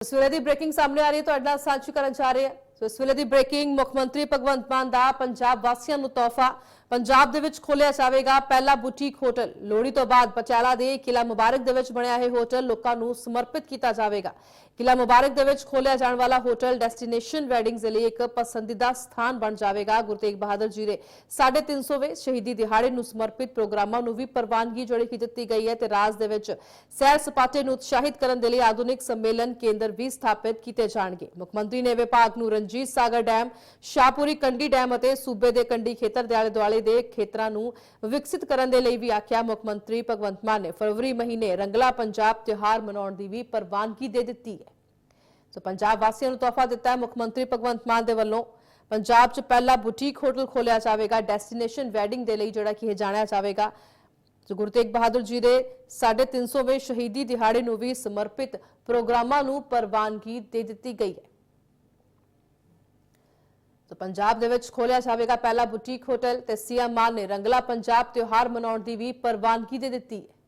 ਇਸ ਵੇਲੇ ਦੀ ਬ੍ਰੇਕਿੰਗ ਸਾਹਮਣੇ ਆ ਰਹੀ ਹੈ, ਤੁਹਾਡੇ ਨਾਲ ਸਾਂਝੀ ਕਰਨ ਜਾ ਰਹੇ ਹਾਂ। ਸੋ ਇਸ ਵੇਲੇ ਦੀ ਬ੍ਰੇਕਿੰਗ ਮੁੱਖ ਮੰਤਰੀ ਭਗਵੰਤ ਮਾਨ ਦਾ ਪੰਜਾਬ ਵਾਸੀਆਂ ਨੂੰ ਤੋਹਫਾ। ਪੰਜਾਬ ਦੇ ਵਿੱਚ ਖੋਲਿਆ ਜਾਵੇਗਾ ਪਹਿਲਾ ਬੁਟੀਕ ਹੋਟਲ ਲੋਹੜੀ ਤੋਂ ਬਾਅਦ ਪਚਾਲਾ ਦੇ ਕਿਲਾ ਮੁਬਾਰਕ ਦੇ ਵਿੱਚ ਬਣਿਆ ਇਹ ਹੋਟਲ ਲੋਕਾਂ ਨੂੰ ਸਮਰਪਿਤ ਕੀਤਾ ਜਾਵੇਗਾ ਕਿਲਾ ਮੁਬਾਰਕ ਦੇ ਵਿੱਚ ਖੋਲਿਆ ਜਾਣ ਵਾਲਾ ਹੋਟਲ ਡੈਸਟੀਨੇਸ਼ਨ ਵੈਡਿੰਗਸ ਦੇ ਲਈ ਇੱਕ ਪਸੰਦੀਦਾ ਸਥਾਨ ਬਣ ਜਾਵੇਗਾ ਗੁਰੂ ਤੇਗ ਬਹਾਦਰ ਜੀ ਦੇ 350ਵੇਂ ਸ਼ਹੀਦੀ ਦਿਹਾੜੇ ਨੂੰ ਸਮਰਪਿਤ ਪ੍ਰੋਗਰਾਮਾਂ ਨੂੰ ਵੀ ਪ੍ਰਵਾਨਗੀ ਜਿਹੜੀ ਕਿ ਦਿੱਤੀ ਗਈ ਹੈ ਤੇ ਰਾਜ ਦੇ ਵਿੱਚ ਸੈਰ ਸਪਾਟੇ ਨੂੰ ਉਤਸ਼ਾਹਿਤ ਕਰਨ ਦੇ ਲਈ ਆਧੁਨਿਕ ਸੰਮੇਲਨ ਕੇਂਦਰ ਵੀ ਸਥਾਪਿਤ ਕੀਤੇ ਜਾਣਗੇ ਮੁੱਖ ਮੰਤਰੀ ਨੇ ਵਿਭਾਗ ਨੂੰ ਰਣਜੀਤ ਸਾਗਰ ਡੈਮ ਸ਼ਾਹਪੁਰੀ ਕੰਡੀ ਡੈਮ ਅਤੇ ਸੂਬੇ ਦੇ ਕੰਡੀ ਖੇਤਰ ਦੇ ਆਲੇ ਦੁਆਲੇ ਦੇ ਖੇਤਰਾਂ ਨੂੰ ਵਿਕਸਿਤ ਕਰਨ ਦੇ ਲਈ ਵੀ ਆਖਿਆ, ਮੁੱਖ ਮੰਤਰੀ ਭਗਵੰਤ ਮਾਨ ਨੇ ਫਰਵਰੀ ਮਹੀਨੇ ਰੰਗਲਾ ਪੰਜਾਬ ਤਿਉਹਾਰ ਮਨਾਉਣ ਦੀ ਵੀ ਪ੍ਰਵਾਨਗੀ ਦੇ ਦਿੱਤੀ ਹੈ। ਸੋ ਪੰਜਾਬ ਵਾਸੀਆਂ ਨੂੰ ਤੋਹਫਾ ਦਿੱਤਾ ਹੈ ਮੁੱਖ ਮੰਤਰੀ ਭਗਵੰਤ ਮਾਨ ਦੇ ਵੱਲੋਂ। ਪੰਜਾਬ 'ਚ ਪਹਿਲਾ ਬੁਟੀਕ ਹੋਟਲ ਖੋਲਿਆ ਜਾਵੇਗਾ, ਡੈਸਟੀਨੇਸ਼ਨ ਵੈਡਿੰਗ ਦੇ ਲਈ ਜਿਹੜਾ ਕਿ ਇਹ ਜਾਣਿਆ ਜਾਵੇਗਾ। ਸੋ ਗੁਰੂ ਤੇਗ ਬਹਾਦਰ ਜੀ ਦੇ 350ਵੇਂ ਸ਼ਹੀਦੀ ਦਿਹਾੜੇ ਨੂੰ ਵੀ ਸਮਰਪਿਤ ਪ੍ਰੋਗਰਾਮਾਂ ਨੂੰ ਪ੍ਰਵਾਨਗੀ ਦੇ ਦਿੱਤੀ ਗਈ ਹੈ। ਸੋ ਪੰਜਾਬ ਦੇ ਵਿੱਚ ਖੋਲਿਆ ਜਾਵੇਗਾ ਪਹਿਲਾ ਬੁਟੀਕ ਹੋਟਲ ਤੇ ਸੀਐਮ ਮਾਨ ਨੇ ਰੰਗਲਾ ਪੰਜਾਬ ਤਿਉਹਾਰ ਮਨਾਉਣ ਦੀ ਵੀ ਪ੍ਰਵਾਨਗੀ ਦੇ ਦਿੱਤੀ ਹੈ।